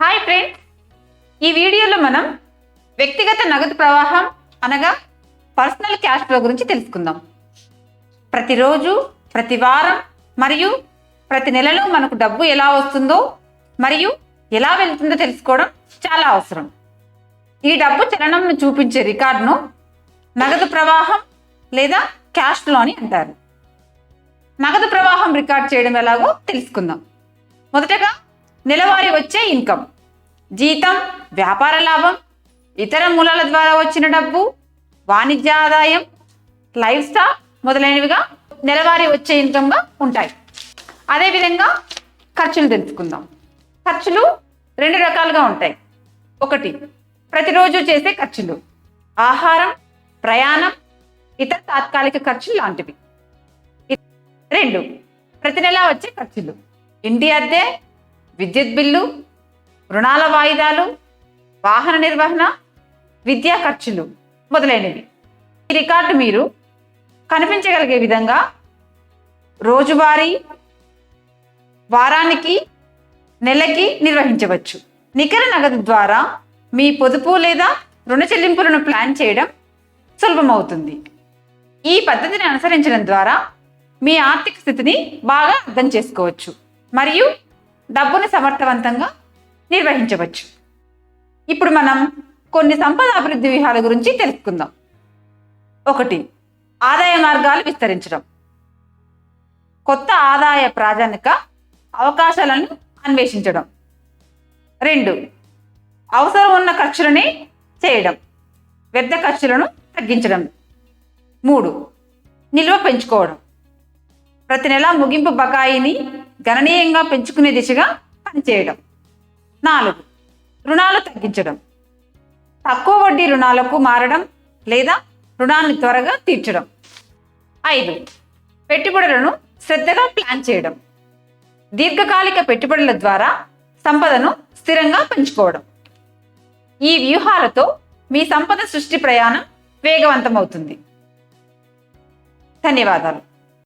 Hi friends. ఈ వీడియోలో మనం వ్యక్తిగత నగదు ప్రవాహం అనగా పర్సనల్ క్యాష్ ఫ్లో గురించి తెలుసుకుందాం. ప్రతిరోజు ప్రతి వారం మరియు ప్రతి నెలలో మనకు డబ్బు ఎలా వస్తుందో మరియు ఎలా వెళ్తుందో తెలుసుకోవడం చాలా అవసరం. ఈ డబ్బు చలనంను చూపించే రికార్డును నగదు ప్రవాహం లేదా క్యాష్ ఫ్లో అని అంటారు. నగదు ప్రవాహం రికార్డ్ చేయడం ఎలాగో తెలుసుకుందాం. మొదటగా నెలవారీ వచ్చే ఇన్కమ్. జీతం వ్యాపార లాభం ఇతర మూలాల ద్వారా వచ్చిన డబ్బు వాణిజ్య ఆదాయం లైఫ్ స్టాక్ మొదలైనవిగా నెలవారీ వచ్చే ఇన్కమ్గా ఉంటాయి. అదేవిధంగా ఖర్చులు తెలుసుకుందాం. ఖర్చులు రెండు రకాలుగా ఉంటాయి. ఒకటి ప్రతిరోజు చేసే ఖర్చులు. ఆహారం ప్రయాణం ఇతర తాత్కాలిక ఖర్చులు లాంటివి. రెండు ప్రతి నెల వచ్చే ఖర్చులు. ఇంటి అద్దె విద్యుత్ బిల్లు రుణాల వాయిదాలు వాహన నిర్వహణ విద్యా ఖర్చులు మొదలైనవి. ఈ రికార్డు మీరు కనిపించగలిగే విధంగా రోజువారీ వారానికి నెలకి నిర్వహించవచ్చు. నికర నగదు ద్వారా మీ పొదుపు లేదా రుణ చెల్లింపులను ప్లాన్ చేయడం సులభమవుతుంది. ఈ పద్ధతిని అనుసరించడం ద్వారా మీ ఆర్థిక స్థితిని బాగా అర్థం చేసుకోవచ్చు. మరియు డబ్బును సమర్థవంతంగా నిర్వహించవచ్చు. ఇప్పుడు మనం కొన్ని సంపద అభివృద్ధి వ్యూహాల గురించి తెలుసుకుందాం. ఒకటి ఆదాయ మార్గాలు విస్తరించడం. కొత్త ఆదాయ ప్రాధాన్యత అవకాశాలను అన్వేషించడం. రెండు అవసరం ఉన్న ఖర్చులని చేయడం. వ్యర్థ ఖర్చులను తగ్గించడం. మూడు నిల్వ పెంచుకోవడం. ప్రతి నెల ముగింపు బకాయిని గణనీయంగా పెంచుకునే దిశగా పనిచేయడం. నాలుగు. రుణాలు తగ్గించడం. తక్కువ వడ్డీ రుణాలకు మారడం లేదా రుణాన్ని త్వరగా తీర్చడం. ఐదు. పెట్టుబడులను శ్రద్ధగా ప్లాన్ చేయడం. దీర్ఘకాలిక పెట్టుబడుల ద్వారా సంపదను స్థిరంగా పెంచుకోవడం. ఈ వ్యూహాలతో మీ సంపద సృష్టి ప్రయాణం వేగవంతమవుతుంది. ధన్యవాదాలు.